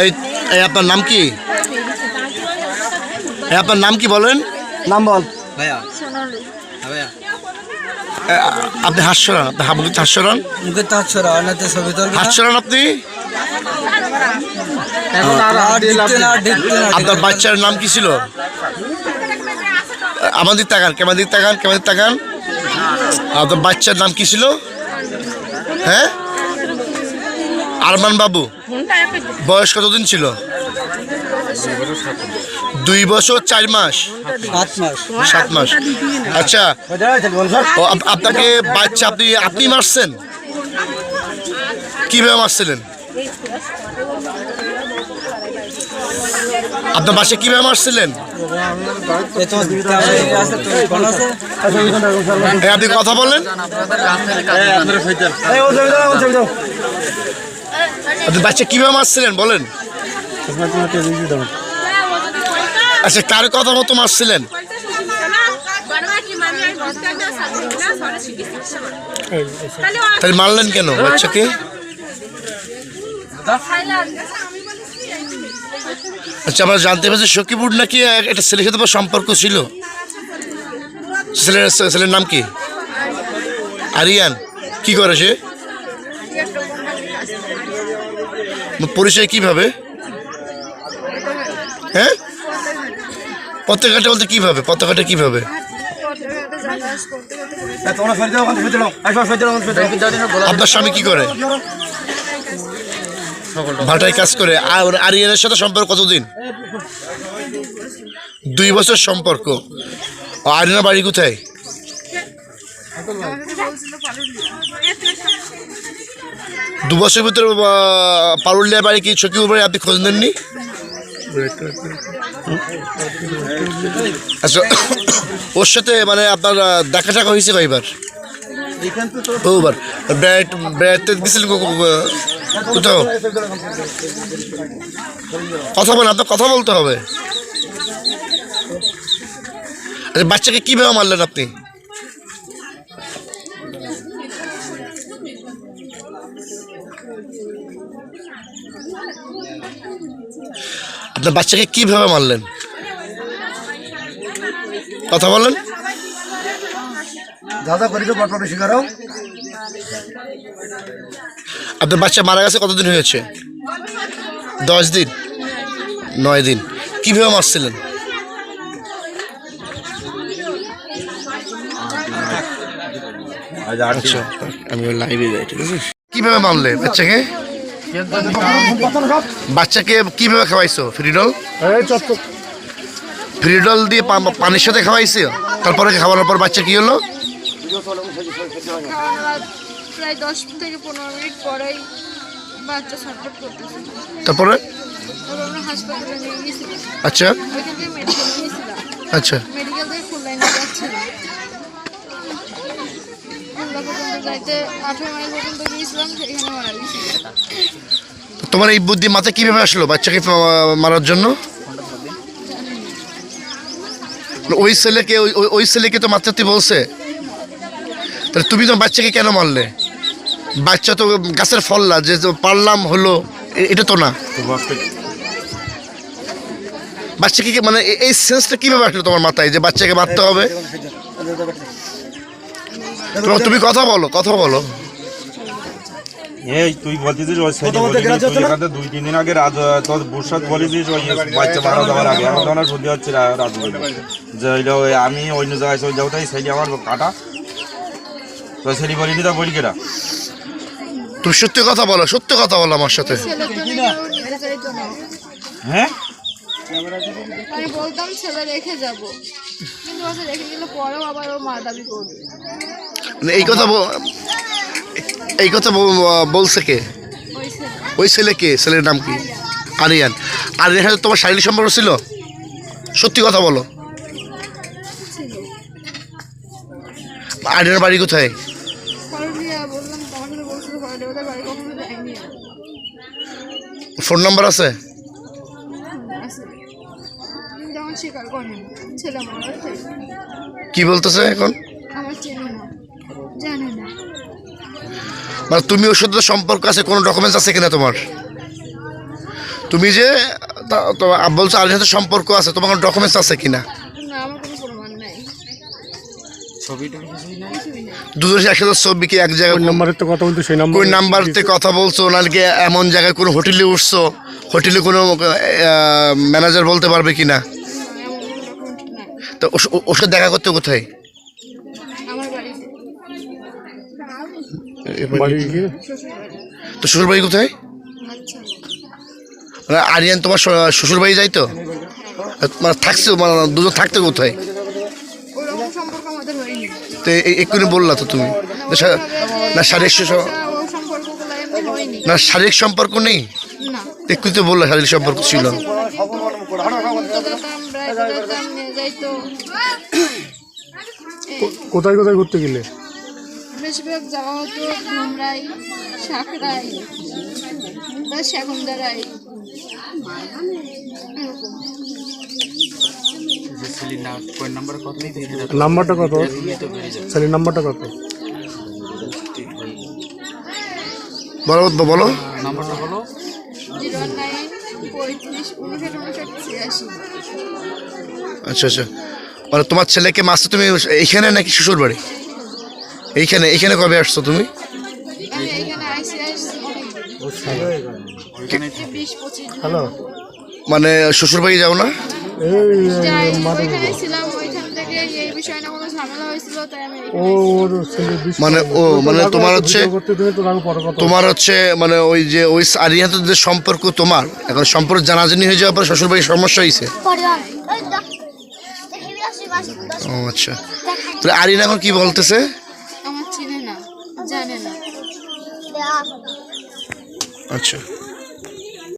এই এই আপনার নাম কি? এই আপনার নাম কি বলেন? নাম বল। ভাইয়া। ভাইয়া। আপনি হাস্যরান আপনি হাবুকে হাস্যরান মুখে তো হচ্ছে রান্নাতে ছবি তুলবে হাস্যরান আপনি? আপনার বাচ্চার নাম কি ছিল? আমাদের তাকান কেমাদিক তাকান কেমাদিক তাকান আপনার বাচ্চার নাম কি ছিল? হ্যাঁ? আরমান বাবু বয়স কতদিন ছিল? দুই বছর চার মাস। সাত মাস। আচ্ছা। ও আপ- আপনাকে বাচ্চা আপনি আপনি মারছেন? কীভাবে মারছিলেন? আপনার বাসায় কীভাবে মারছিলেন? আপনি কথা বলেন। বাচ্চা কীভাবে মারছিলেন, বলেন? আচ্ছা কার কথা মতো মারছিলেন? তাহলে মারলেন কেন বাচ্চাকে? আচ্ছা আমরা জানতে পারছি সখীপুর নাকি একটা ছেলের সাথে সম্পর্ক ছিল? ছেলের ছেলের নাম কি? আরিয়ান। কি করে সে? পরিচয় কীভাবে? হ্যাঁ? পত্রিকাটা বলতে কীভাবে? পত্রিকাটা কীভাবে? আপনার স্বামী কি করে? ভাটায় কাজ করে। আর আরিয়ানের সাথে সম্পর্ক কতদিন? দুই বছর সম্পর্ক। ও আরিয়ানের বাড়ি কোথায়? দু বছরের ভিতরে পারুলিয়া বাড়ি কি সখীপুর বাড়ি আপনি খোঁজ নেননি? আচ্ছা ওর সাথে মানে আপনার দেখা টাকা হয়েছে কয়বার? বহুবার। বেড়াইট বেড়াইতে গেছিলেন কোথাও? কথা বলেন, আপনার কথা বলতে হবে। আচ্ছা বাচ্চাকে কীভাবে মারলেন আপনি? আপনার বাচ্চাকে কীভাবে মারলেন? কথা বলেন। দাদা করি তো বটপট বেশি আপনার বাচ্চা মারা গেছে কতদিন হয়েছে? দশ দিন? নয় দিন। কীভাবে মারছিলেন? আচ্ছা আমি লাইভে যাই ঠিক আছে? কীভাবে মারলে বাচ্চাকে? বাচ্চাকে কীভাবে খাওয়াইছো? ফ্রিডল? ফ্রিডল দিয়ে পানির সাথে খাওয়াইছো? তারপরে খাওয়ানোর পর বাচ্চা কি হলো? প্রায় দশ থেকে পনেরো মিনিট পরেই বাচ্চা ছটফট করতেছে। তারপরে? আচ্ছা। আচ্ছা। মেডিকেল থেকে যাইতে আঠেরো মাইল পর্যন্ত গিয়েছিলাম সেখানে মারা তোমার এই বুদ্ধি মাথায় কীভাবে আসলো বাচ্চাকে মারার জন্য? ওই ছেলেকে ওই- ছেলেকে তো মারতে বলছে। তাহলে তুমি তো বাচ্চাকে কেন মারলে? বাচ্চা তো গাছের ফল না যে পারলাম হলো এটা তো না। বাচ্চাকে কি- মানে এই সেন্সটা কীভাবে আসলো তোমার মাথায় যে বাচ্চাকে মারতে হবে? তুমি কথা বলো কথা বলো। এই তুই বলতেছিস ওই তুই এখানে দুই তিন দিন আগে রাজ তোর বুরসাদ বলেছিস ওই বাচ্চা মারা যাওয়ার আগে। আমার তখন সন্ধে হচ্ছে রা- রাত বলে যে ওই আমি অন্য জায়গায় চলে যাব তাই সাইডে আমার কাটা। তো সেটি বলিনি তা বলি কেরা তুমি সত্যি কথা বলো সত্যি কথা বলো আমার সাথে। হ্যাঁ? আমি বলতাম ছেলে রেখে যাব। কিন্তু রেখে গেলে পরেও আবার ও মা দাবি করবে। মানে এই কথা এই কথা বলছে কে? ওই ছেলে কে? ছেলের নাম কি? আরিয়ান। আরিয়ান সাথে তোমার শারীরিক সম্পর্ক ছিল? সত্যি কথা বলো। আরিয়ানের বাড়ি কোথায়? ফোন নাম্বার আছে? কি বলতেছে এখন? জানে না। মানে তুমি ওর সাথে তো সম্পর্ক আছে কোনো ডকুমেন্টস আছে কিনা তোমার? তুমি যে বলছো আরিয়ার সাথে সম্পর্ক আছে তোমার কোনো ডকুমেন্টস আছে কিনা? না আমার কোনো প্রমাণ নাই। ছবিটা কিছুই নাই? কিছুই নাই দুজনের একসাথে ছবি কি এক জায়গায় নাম্বারের তো কথা বলতো সেই নাম্বার কোন নাম্বার থেকে কথা বলছো নাকি এমন জায়গায় কোনো হোটেলে উঠছো হোটেলে কোনো ম্যানেজার বলতে পারবে কিনা? না, তো ওর দেখা করতে কোথায় আমার বাড়িতে বাড়ি গিয়ে শ্বশুর বাড়ি তো শ্বশুর বাড়ি কোথায়? আচ্ছা মানে আরিয়ান তোমার শ্বশুর বাড়ি যাই তো? মানে থাকছে মানে দুজন থাকতে কোথায়? তো এক্ষুনি বললা তো তুমি। না, না শারীরিক না শারীরিক সম্পর্ক নেই? না। এক্ষুনি তো বললা শারীরিক সম্পর্ক ছিল। কোথায় কোথায় ঘুরতে গেলে? বেশিরভাগ যাওয়া হতো ধুমরাই সাঁকড়াই বা সেগুনদারাই নাম্বারটা কত? ছেলের নাম্বারটা কত? বলো বলো। নাম্বারটা বলো। আচ্ছা আচ্ছা। মানে তোমার ছেলেকে মাসে তুমি এইখানে নাকি শ্বশুর বাড়ি এইখানে এইখানে কবে আসছো তুমি? হ্যালো। মানে শ্বশুর বাড়ি যাও না? ও মানে ও মানে তোমার হচ্ছে তোমার হচ্ছে মানে ওই যে ওই আরিয়াতে যে সম্পর্ক তোমার এখন সম্পর্ক জানাজানি হয়ে যাওয়ার পরে শ্বশুর বাড়ির সমস্যা হয়েছে ও আচ্ছা। তাহলে আরিন এখন কি বলতেছে আমার চিনে না জানে না আচ্ছা।